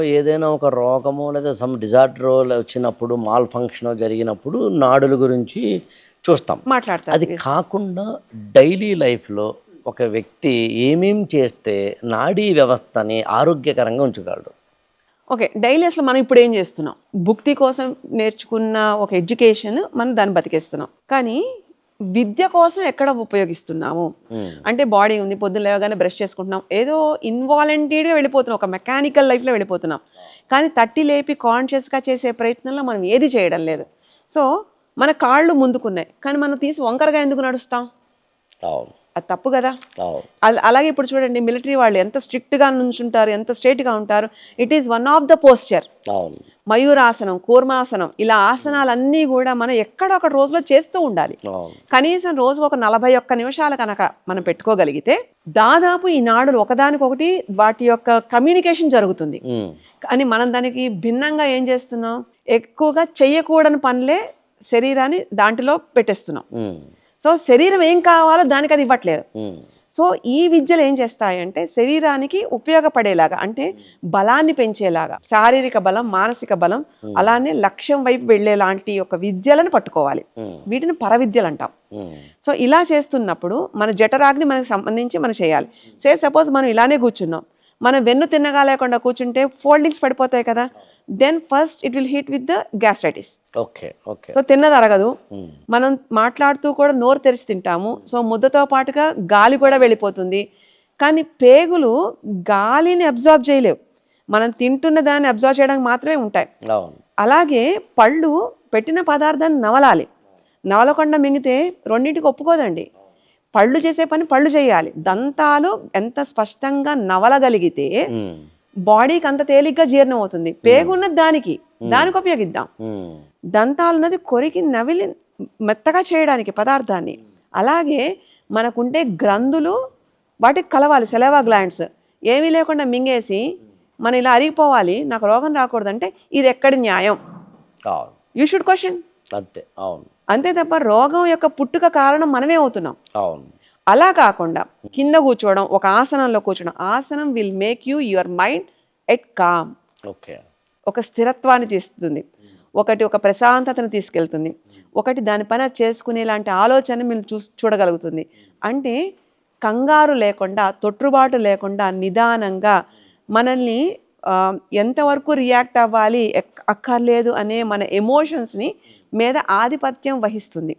ఏదైనా ఒక రోగమో లేదా సమ్ డిజార్డర్ వచ్చినప్పుడు మాల్ ఫంక్షన్ జరిగినప్పుడు నాడుల గురించి చూస్తాం. మాట్లాడతారు అది కాకుండా డైలీ లైఫ్లో ఒక వ్యక్తి ఏమేం చేస్తే నాడీ వ్యవస్థని ఆరోగ్యకరంగా ఉంచగలడు? ఓకే డైలీ అసలు మనం ఇప్పుడు ఏం చేస్తున్నాం? భుక్తి కోసం నేర్చుకున్న ఒక ఎడ్యుకేషన్ మనం దాన్ని బతికేస్తున్నాం. కానీ విద్య కోసం ఎక్కడ ఉపయోగిస్తున్నాము? అంటే బాడీ ఉంది పొద్దున్న లేవగానే బ్రష్ చేసుకుంటున్నాం. ఏదో ఇన్వాలంటరీగా వెళ్ళిపోతున్నాం ఒక మెకానికల్ లైఫ్లో వెళ్ళిపోతున్నాం. కానీ తట్టి లేపి కాన్షియస్గా చేసే ప్రయత్నంలో మనం ఏది చేయడం లేదు. సో మన కాళ్ళు ముందుకున్నాయి. కానీ మనం తీసి వంకరగా ఎందుకు నడుస్తాం? అది తప్పు కదా. అలాగే ఇప్పుడు చూడండి మిలిటరీ వాళ్ళు ఎంత స్ట్రిక్ట్గా నుంచుంటారు ఎంత స్ట్రైట్గా ఉంటారు. It is one of the posture మయూరాసనం కూర్మాసనం ఇలా ఆసనాలన్నీ కూడా మనం ఎక్కడొక రోజులో చేస్తూ ఉండాలి. కనీసం రోజు ఒక నలభై ఒక్క నిమిషాలు కనుక మనం పెట్టుకోగలిగితే దాదాపు ఈ నాడులు ఒకదానికొకటి వాటి యొక్క కమ్యూనికేషన్ జరుగుతుంది. కానీ మనం దానికి భిన్నంగా ఏం చేస్తున్నాం? ఎక్కువగా చెయ్యకూడని పనులే శరీరాన్ని దాంట్లో పెట్టేస్తున్నాం. సో శరీరం ఏం కావాలో దానికి అది ఇవ్వట్లేదు. సో ఈ విద్యలు ఏం చేస్తాయంటే శరీరానికి ఉపయోగపడేలాగా అంటే బలాన్ని పెంచేలాగా శారీరక బలం మానసిక బలం అలానే లక్ష్యం వైపు వెళ్ళేలాంటి ఒక విద్యలను పట్టుకోవాలి. వీటిని పరవిద్యలు అంటాం. సో ఇలా చేస్తున్నప్పుడు మన జఠరాగ్ని మనకు సంబంధించి మనం చేయాలి. సే సపోజ్ మనం ఇలానే కూర్చున్నాం. మనం వెన్ను తిన్నగా లేకుండా కూర్చుంటే ఫోల్డింగ్స్ పడిపోతాయి కదా. Then first it will hit with the gastritis okay okay so తిన్నది అరగదు. ఉమ్, మనం మాట్లాడుతూ కూడా నోరు తెరిచి తింటాము. సో ముద్దతో పాటుగా గాలి కూడా వెళ్ళిపోతుంది. కానీ పేగులు గాలిని అబ్జార్బ్ చేయలేవు. మనం తింటున్న దాన్ని అబ్జార్బ్ చేయడానికి మాత్రమే ఉంటాయి. అలాగే పళ్ళు పెట్టిన పదార్థాన్ని నవలాలి. నవలకుండా మింగితే రెండింటికి ఒప్పుకోదండి. పళ్ళు చేసే పని పళ్ళు చేయాలి. దంతాలు ఎంత స్పష్టంగా నవలగలిగితే ఉమ్, బాడీకి అంత తేలిగ్గా జీర్ణం అవుతుంది. పేగున్నది దానికి. దానికి ఉపయోగిద్దాం. దంతాలు ఉన్నది కొరికి నవిలి మెత్తగా చేయడానికి పదార్థాన్ని. అలాగే మనకుంటే గ్రంథులు వాటికి కలవాలి సెలవా గ్లాండ్స్. ఏమీ లేకుండా మింగేసి మనం ఇలా అరిగిపోవాలి నాకు రోగం రాకూడదంటే ఇది ఎక్కడి న్యాయం? యూ షుడ్ క్వశ్చన్ అంతే అవును. అంతే తప్ప రోగం యొక్క పుట్టుక కారణం మనమే అవుతున్నాం. అవును. అలా కాకుండా కింద కూర్చోవడం ఒక ఆసనంలో కూర్చోవడం ఆసనం will make you your mind at calm okay. ఒక స్థిరత్వాన్ని తీస్తుంది. ఒకటి ఒక ప్రశాంతతను తీసుకెళ్తుంది. ఒకటి దాని పని చేసుకునేలాంటి ఆలోచన మీరు చూ చూడగలుగుతుంది. అంటే కంగారు లేకుండా తొట్టుబాటు లేకుండా నిదానంగా మనల్ని ఎంతవరకు రియాక్ట్ అవ్వాలి అక్కర్లేదు అనే మన ఎమోషన్స్ని మీద ఆధిపత్యం వహిస్తుంది.